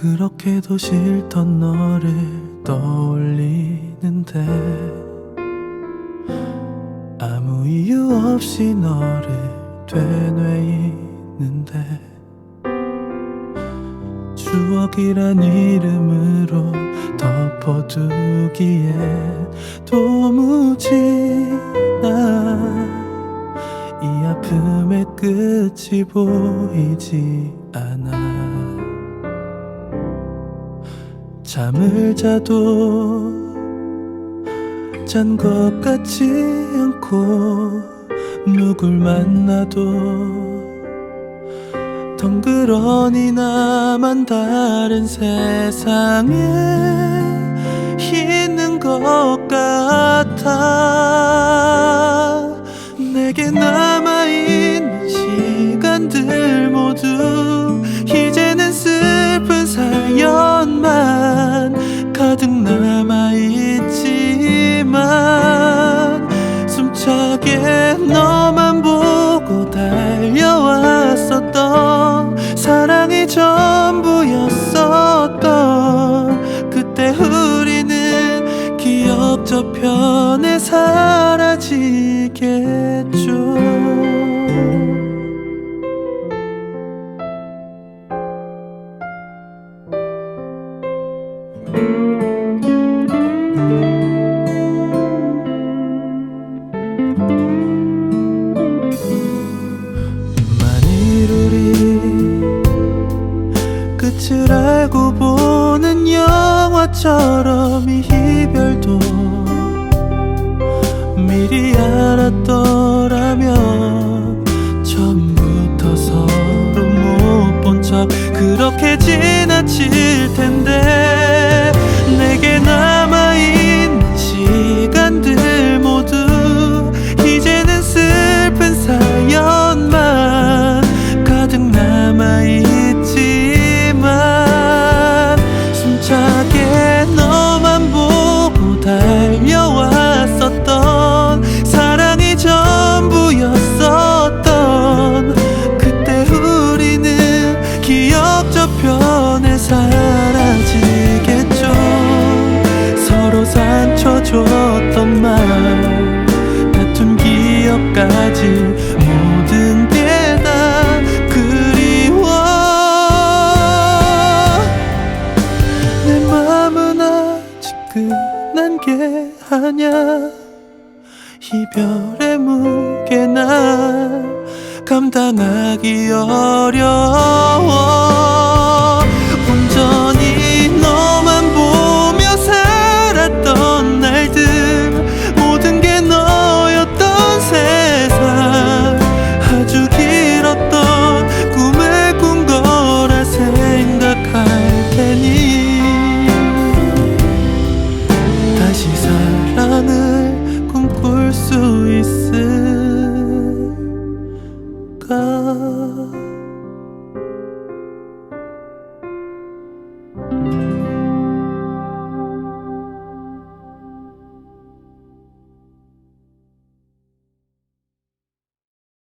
그렇게도 싫던 너를 떠올리는데 아무 이유 없이 너를 되뇌이는데 추억이란 이름으로 덮어두기에 도무지 나. 이 아픔의 끝이 보이지 않아. 잠을 자도 잔 것 같지 않고 누굴 만나도 덩그러니 나만 다른 세상에 있는 것 같아. 내게 남아있는 시간들 모두 이제는 슬픈 사연만 가득 남아있지만 저편에 사라지겠죠. 만일 우리 끝을 알고 보는 영화처럼 이 이별도 그렇게 줬던 말. 다툰 기억까지 모든 게 다 그리워. 내 맘은 아직 끝난 게 아냐. 이별의 무게 나 감당하기 어려워 的